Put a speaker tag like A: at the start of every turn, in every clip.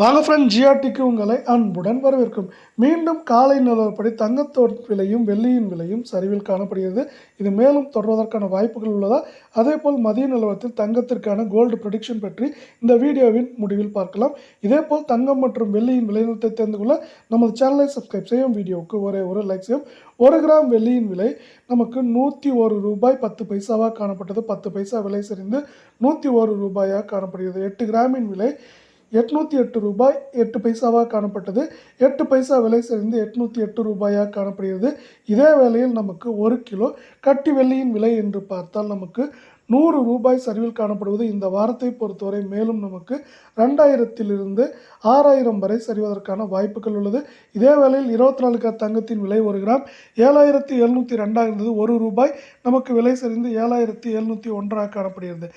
A: வாங்க ஃப்ரெண்ட் ஜிஆர்டிக்கு உங்களை அன்புடன் வரவேற்கும். மீண்டும் காலை நிலவரப்படி தங்கத்தோட விலையும் வெள்ளியின் விலையும் சரிவில் காணப்படுகிறது. இது மேலும் தொடர்வதற்கான வாய்ப்புகள் உள்ளதா? அதேபோல் மதிய நிலவரத்தில் தங்கத்திற்கான கோல்டு ப்ரொடிக்ஷன் பற்றி இந்த வீடியோவின் முடிவில் பார்க்கலாம். இதேபோல் தங்கம் மற்றும் வெள்ளியின் விலைநிறுத்தத்தை தெரிந்து கொள்ள நமது சேனலை சப்ஸ்கிரைப் செய்யும் வீடியோவுக்கு ஒரே ஒரு லைக் செய்யும் ஒரு கிராம் வெள்ளியின் விலை நமக்கு நூற்றி ஒரு ரூபாய் பத்து பைசாவாக காணப்பட்டது. பத்து பைசா விலை சரிந்து நூற்றி ஒரு ரூபாயாக காணப்படுகிறது. எட்டு கிராமின் விலை எட்நூற்றி எட்டு ரூபாய் எட்டு பைசாவாக காணப்பட்டது. எட்டு பைசா விலை சரிந்து எட்நூற்றி எட்டு ரூபாயாக காணப்படுகிறது. இதே வேளையில் நமக்கு ஒரு கிலோ கட்டி வெள்ளியின் விலை என்று பார்த்தால் நமக்கு நூறு ரூபாய் சரிவில் காணப்படுவது இந்த வாரத்தை பொறுத்தவரை மேலும் நமக்கு ரெண்டாயிரத்திலிருந்து ஆறாயிரம் வரை சரிவதற்கான வாய்ப்புகள் உள்ளது. இதே வேளையில் இருபத்தி நாலு கார் தங்கத்தின் விலை ஒரு கிராம் ஏழாயிரத்தி எழுநூற்றி ரெண்டாக இருந்தது. ஒரு ரூபாய் நமக்கு விலை சரிந்து ஏழாயிரத்தி எழுநூற்றி ஒன்றாக காணப்படுகிறது.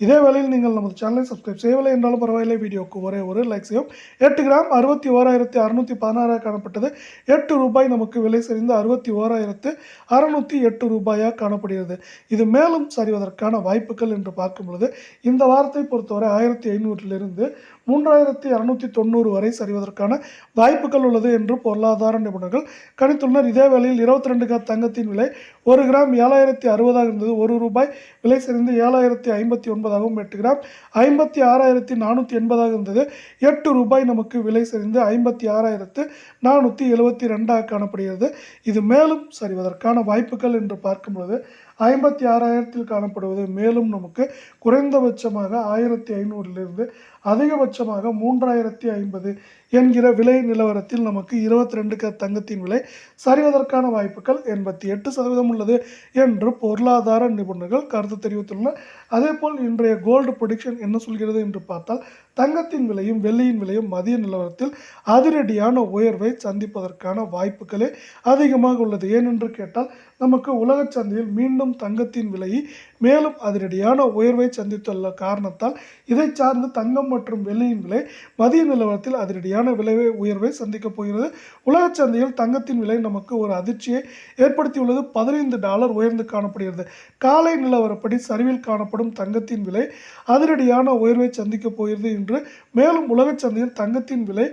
A: இதே வேளையில் நீங்கள் நமது சேனலை சப்ஸ்கிரைப் செய்யவில்லை என்றாலும் பரவாயில்லை. வீடியோக்கு ஒரே ஒரு லைக் செய்யும் எட்டு கிராம் அறுபத்தி ஓராயிரத்தி அறுநூற்றி பதினாறாக காணப்பட்டது. எட்டு ரூபாய் நமக்கு விலை சரிந்து அறுபத்தி ஓராயிரத்து அறுநூற்றி எட்டு ரூபாயாக காணப்படுகிறது. இது மேலும் சரிவதற்கான வாய்ப்புகள் என்று பார்க்கும் பொழுது இந்த வாரத்தை பொறுத்தவரை ஆயிரத்தி ஐநூற்றிலிருந்து மூன்றாயிரத்தி இரநூத்தி தொண்ணூறு வரை சரிவதற்கான வாய்ப்புகள் உள்ளது என்று பொருளாதார நிபுணர்கள் கணித்துள்ளனர். இதே வேளையில் இருபத்தி ரெண்டு கிராம் தங்கத்தின் விலை ஒரு கிராம் ஏழாயிரத்தி அறுபதாக இருந்தது. ஒரு ரூபாய் விலை சரிந்து ஏழாயிரத்தி ஐம்பத்தி ஒன்பதாகவும் எட்டு கிராம் ஐம்பத்தி ஆறாயிரத்தி நானூற்றி எண்பதாக இருந்தது. எட்டு ரூபாய் நமக்கு விலை சரிந்து ஐம்பத்தி ஆறாயிரத்து நானூற்றி எழுபத்தி ரெண்டாக காணப்படுகிறது. இது மேலும் சரிவதற்கான வாய்ப்புகள் என்று பார்க்கும் பொழுது ஐம்பத்தி ஆறாயிரத்தில் காணப்படுவது மேலும் நமக்கு குறைந்தபட்சமாக ஆயிரத்தி ஐநூறிலிருந்து அதிகபட்சமாக மூன்றாயிரத்தி ஐம்பது என்கிற விலை நிலவரத்தில் நமக்கு இருபத்தி ரெண்டு க தங்கத்தின் விலை சரிவதற்கான வாய்ப்புகள் எண்பத்தி எட்டு சதவீதம் உள்ளது என்று பொருளாதார நிபுணர்கள் கருத்து தெரிவித்துள்ளனர். அதேபோல் இன்றைய கோல்டு ப்ரொடிக்ஷன் என்ன சொல்கிறது என்று பார்த்தால் தங்கத்தின் விலையும் வெள்ளியின் விலையும் மதிய நிலவரத்தில் அதிரடியான உயர்வை சந்திப்பதற்கான வாய்ப்புகளே அதிகமாக உள்ளது. ஏனென்று கேட்டால் நமக்கு உலக சந்தையில் மீண்டும் தங்கத்தின் விலை மேலும் அதிரடியான உயர்வை சந்தித்துள்ள காரணத்தால் இதை சார்ந்து தங்கம் மற்றும் வெள்ளியின் விலை மதிய நிலவரத்தில் அதிரடியான விலை உயர்வை சந்திக்கப் போகிறது. உலக சந்தையில் தங்கத்தின் விலை நமக்கு ஒரு அதிர்ச்சியை ஏற்படுத்தியுள்ளது. பதினைந்து டாலர் உயர்ந்து காணப்படுகிறது. காலை நிலவரப்படி சரிவில் காணப்படும் தங்கத்தின் விலை அதிரடியான உயர்வை சந்திக்கப் போகிறது என்று மேலும் உலகச் சந்தையில் தங்கத்தின் விலை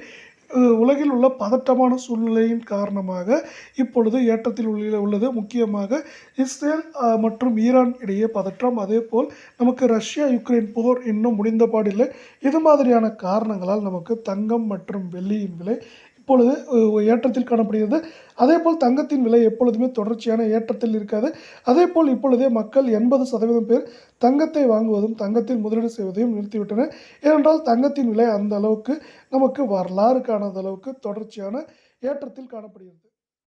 A: உலகில் உள்ள பதட்டமான சூழ்நிலையின் காரணமாக இப்பொழுது ஏற்றத்தில் உள்ள உள்ளது. முக்கியமாக இஸ்ரேல் மற்றும் ஈரான் இடையே பதற்றம். அதேபோல் நமக்கு ரஷ்யா யுக்ரைன் போர் இன்னும் முடிந்தபாடில்லை இது மாதிரியான காரணங்களால் நமக்கு தங்கம் மற்றும் வெள்ளியின் விலை இப்பொழுது ஏற்றத்தில் காணப்படுகிறது. அதேபோல் தங்கத்தின் விலை எப்பொழுதுமே தொடர்ச்சியான ஏற்றத்தில் இருக்காது. அதேபோல் இப்பொழுதே மக்கள் எண்பது சதவீதம் பேர் தங்கத்தை வாங்குவதும் தங்கத்தில் முதலீடு செய்வதையும் நிறுத்திவிட்டனர். ஏனென்றால் தங்கத்தின் விலை அந்த அளவுக்கு நமக்கு வரலாறு காணாத அளவுக்கு தொடர்ச்சியான ஏற்றத்தில் காணப்படுகிறது.